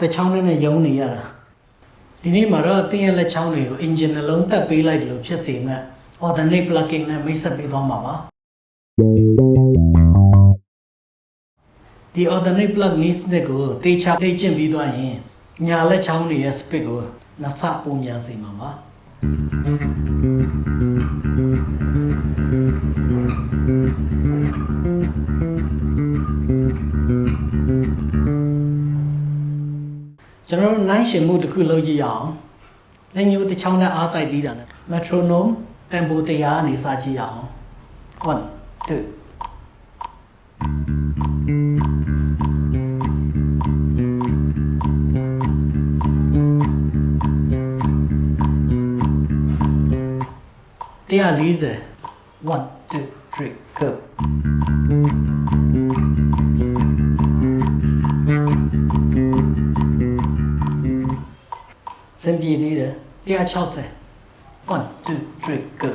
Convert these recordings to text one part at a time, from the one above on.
ကျိုင်းတာပေါ့တချောင်းနဲ့နဲ့ယုံနေရတာဒီနေ့မှာတော့တင်းရဲ့လက်ချောင်းတွေကို engine နှလုံးတက်ပေးလိုက်တယ်လို့ဖြစ်စေမဲ့ alternate plugin နဲ့မိတ်ဆက်ပေးသွားမှာပါဒီ alternate plug list ကိုတေချာလေ့ကျင့်ပြီးသွားရင်ညာလက်ချောင်းတွေရဲ့ speed ကိုနှစ်ဆပုံမြန်စေမှာပါ န်တော်တို့နိုင်ရှင်မှုတစ်ခုလုပ်ကြည့်ရအောင်လက်ညှိုးတစ်ချောင်းနဲ့အားစိုက်ပြီးတာနဲ့ metronome tempo တရားအနေစကြည့်ရအောင်1 2တရား40 1 2 3 go စင်ပြေသေးတယ်160 1 2 3 go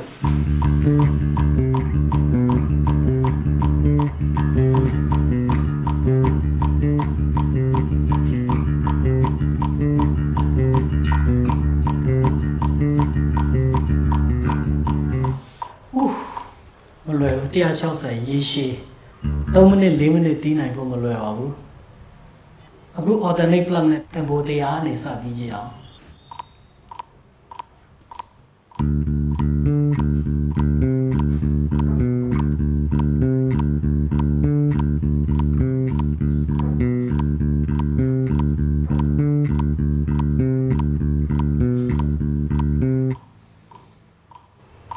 ဦးမလွယ်ဘူး160ရေးရှည်3မိနစ်4မိနစ်တီးနိုင်ဖို့မလွယ်ပါဘူးအခု alternate plug နဲ့ tempo တရားအနေစပြီးကြည့်အောင်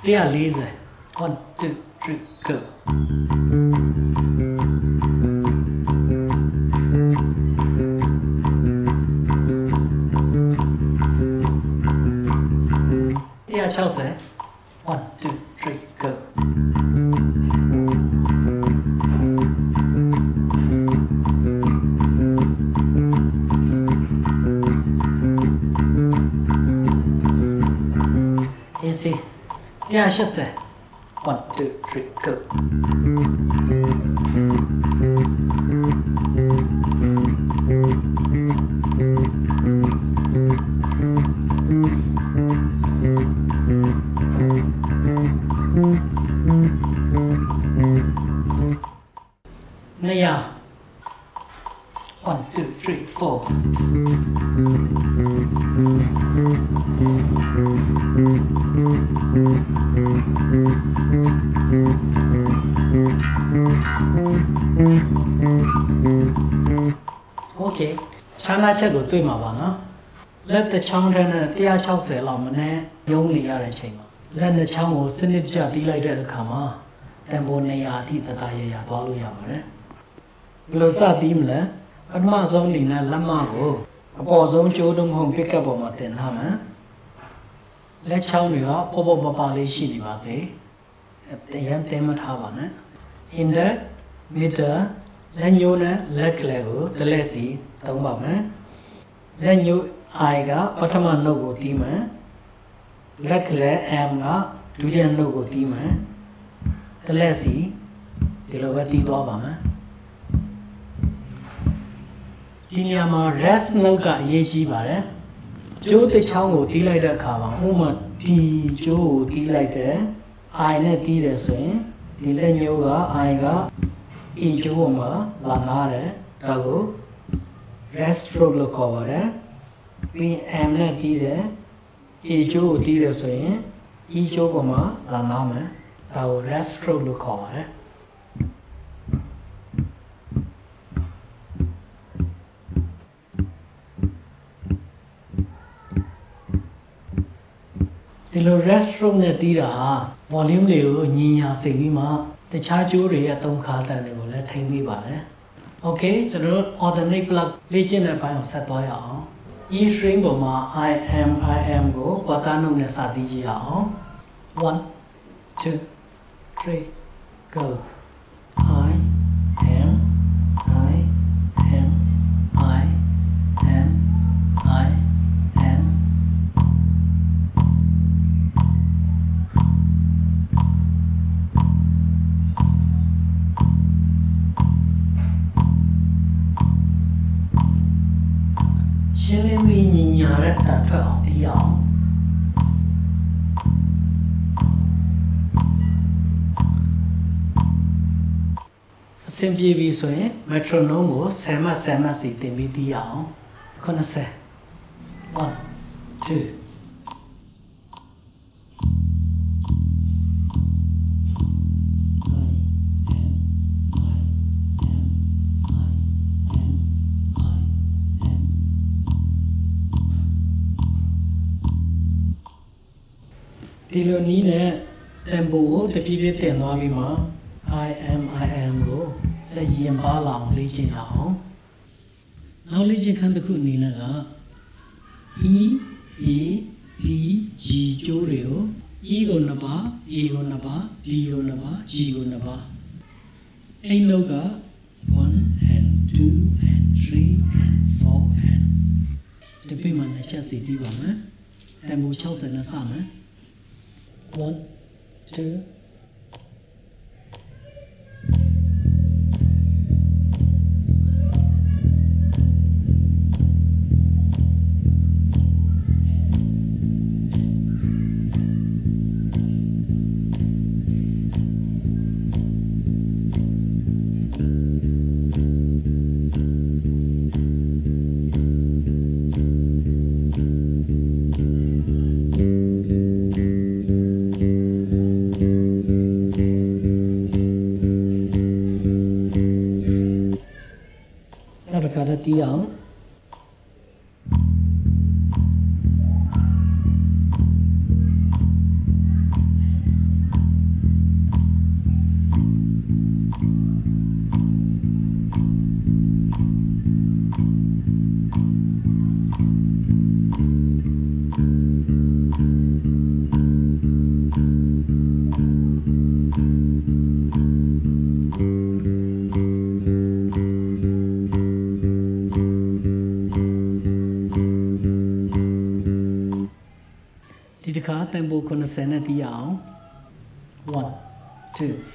140 1 2 3 go 160 1 180 1 2 3 go 200 1 2 3 4 โอเคချမ်းသာချက်ကိုတွေ့မှာပါနော်လက်တစ်ချောင်းထဲနဲ့160လောက်မနဲ့ရုံးနေရတဲ့ချိန်မှာလက်နှစ်ချောင်းကိုစနစ်တကျတီးလိုက်တဲ့အခါမှာတန်ဖိုးနေရာအထိတတရရသွားလို့ရပါတယ်ဘယ်လိုစတီးမလဲပထမဆုံးအနေနဲ့လက်မကိုအပေါ်ဆုံးကျိုးတုံးဟုံ pick up ပေါ်မှာတင်ထားမယ် လက်ချောင်းတွေကပေါ်ပေါ်ပပလေးရှိနေပါစေတရန်တင်မထားပါနဲ့ index middle လက်ညှိုးနဲ့လက်ကလေးကိုတစ်လက်စီသုံးပါမယ်လက်ညှိုး I ကပထမနှုတ်ကိုတီးမယ်လက်ကလေး M ကဒုတိယနှုတ်ကိုတီးမယ်တစ်လက်စီဒီလိုပဲတီးသွားပါမယ်ဒီနေရာမှာ rest note ကအရေးကြီးပါတယ် ကျိုးတစ်ချောင်းကိုတီးလိုက်တဲ့အခါမှာဥပမာဒီကျိုးကိုတီးလိုက်တယ် I နဲ့တီးတယ်ဆိုရင်ဒီလက်ညှိုးက I က A ကျိုးပေါ်မှာလာနာတယ်ဒါကို rest stroke လို့ခေါ်ပါတယ်ပြီး M နဲ့တီးတယ် A ကျိုးကိုတီးတယ်ဆိုရင် E ကျိုးပေါ်မှာလာနာမယ်ဒါကို rest stroke လို့ခေါ်ပါတယ် ဒီလို rest stroke နဲ့တီးတာဟာ volume တွေကိုညီညာစေပြီးမှတခြားကျိုးတွေရဲ့သုံးခါတန်တွေကိုလည်းထိမ့်ပေးပါတယ်။ Okay ကျွန်တော်တို့ alternate plug လေ့ကျင့်တဲ့ဘိုင်းကိုဆက်သွားရအောင်။ E string ပေါ်မှာ I am I am ကို quarter note နဲ့စတီးကြည့်ရအောင်။1 2 3 go ရှင်းလင်းပြီးညီညာတဲ့အတန်ထွက်အောင်တီးအောင်အဆင်ပြေပြီဆိုရင် metronome ကို10မှတ်10မှတ်စီတင်ပြီးတီးအောင်90 1 2 ဒီလိုနီးနဲ့ tempo ကိုတပြေးပြေးတင်သွားပြီးမှ I am I am ကိုလက်ရင်ပါလာအောင်လေ့ကျင့်ရအောင်နောက်လေ့ကျင့်ခန်းတစ်ခုအနေနဲ့က E A D G ကျိုးတွေကို E ကိုနှစ်ပါ A ကိုနှစ်ပါ D ကိုနှစ်ပါ G ကိုနှစ်ပါအဲ့နောက်က 1 and 2 and 3 and 4 and ဒီပိမှန်နဲ့ချက်စီပြီးပါမယ်တန်ဖိုး60နဲ့စမယ် One, two. ။ နောက်တ စ်ခါတည်းတီးအောင်ဒီတစ်ခါတန်ပို90နဲ့တီးအောင်1 2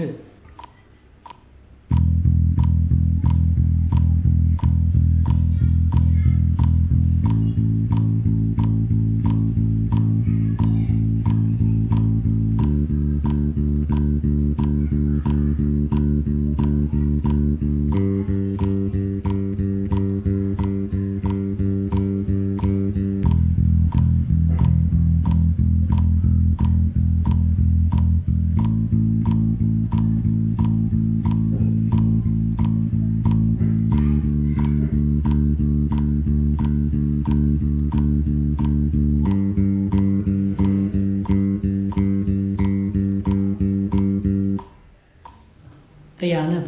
2တ ရားနဲ့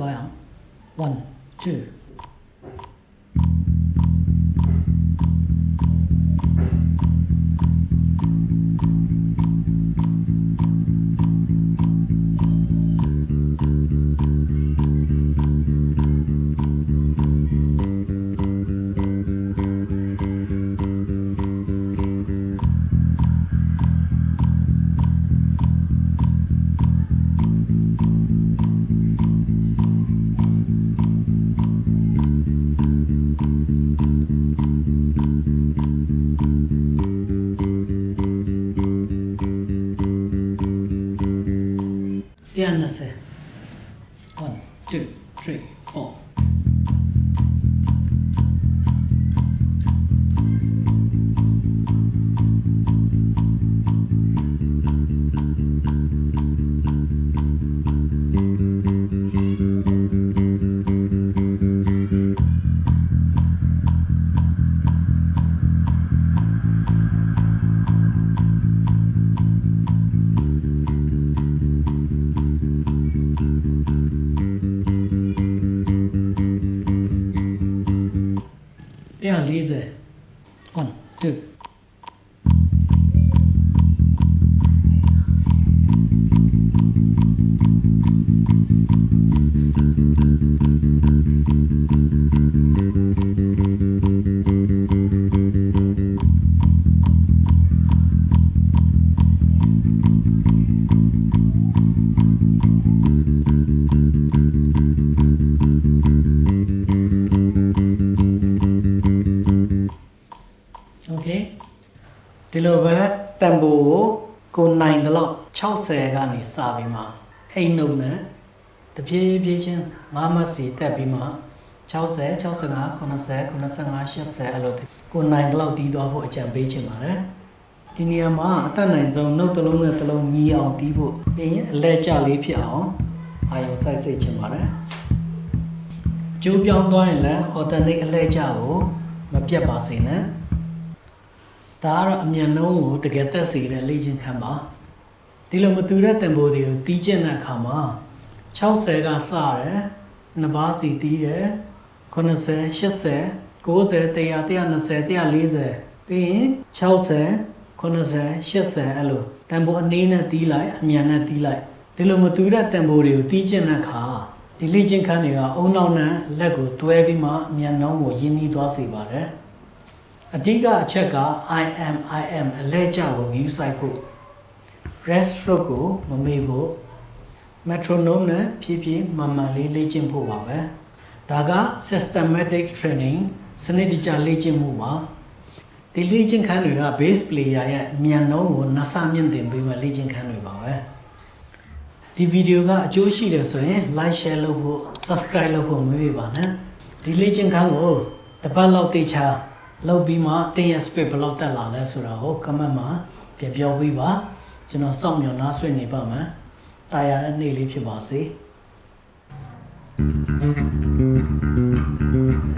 120 1 1 ကဲဒီလိုပဲတန်ဖိုးကိုကိုနိုင်တော့60ကနေစပြီးမှအိမ်နှုတ်နဲ့တပြေးပြေးချင်း5မတ်စီတက်ပြီးမှ60 65 90 95 80အဲ့လိုကိုနိုင်တော့တီးသွားဖို့အကြံပေးချင်ပါတယ်ဒီနေရာမှာအသက်နိုင်ဆုံးနှုတ်တစ်လုံးနဲ့တစ်လုံးညီအောင်တီးဖို့ပြီးရင်အလဲကျလေးဖြစ်အောင်အာရုံစိုက်စိတ်ချင်ပါတယ်ကျိုးပြောင်းသွားရင်လည်း alternate အလဲကျကိုမပြတ်ပါစေနဲ့ ဒါကတော့အမြန်နှုံးကိုတကယ်တက်စေတဲ့လေ့ကျင့်ခန်းပါဒီလိုမတူတဲ့တန်ဖိုးတွေကိုတီးကျင့်တဲ့အခါမှာ60ကစတယ်နှစ်ပါးစီတီးတယ်90 80 90 100 120 140ပြီးရင်60 90 80အဲ့လိုတန်ဖိုးအနည်းနဲ့တီးလိုက်အမြန်နဲ့တီးလိုက်ဒီလိုမတူတဲ့တန်ဖိုးတွေကိုတီးကျင့်တဲ့အခါဒီလေ့ကျင့်ခန်းတွေကအုံနောက်နဲ့လက်ကိုတွဲပြီးမှအမြန်နှုံးကိုရင်းနှီးသွားစေပါတယ် အဓိကအချက်က I am I am အလဲကျကို view site ဖို့ rest stroke ကိုမမေ့ဖို့ metronome နဲ့ဖြည်းဖြည်းမှန်မှန်လေးလေ့ကျင့်ဖို့ပါပဲဒါက systematic training စနစ်တကျလေ့ကျင့်မှုပါဒီလေ့ကျင့်ခန်းတွေက base player ရဲ့အမြန်နှုန်းကိုနှစ်ဆမြင့်တင်ပေးမဲ့လေ့ကျင့်ခန်းတွေပါပဲဒီဗီဒီယိုကအကျိုးရှိတယ်ဆိုရင် like share လုပ်ဖို့ subscribe လုပ်ဖို့မမေ့ပါနဲ့ဒီလေ့ကျင့်ခန်းကိုတစ်ပတ်လောက်တိတ်ချာ လုပ်ပြီးမှတင်းရဲ့ speed ဘယ်လောက်တက်လာလဲဆိုတာကို comment မှာပြန်ပြောပေးပါကျွန်တော်စောင့်မျှော်နှားဆွေးနေပါမယ်တာယာတဲ့နေ့လေးဖြစ်ပါစေ Thank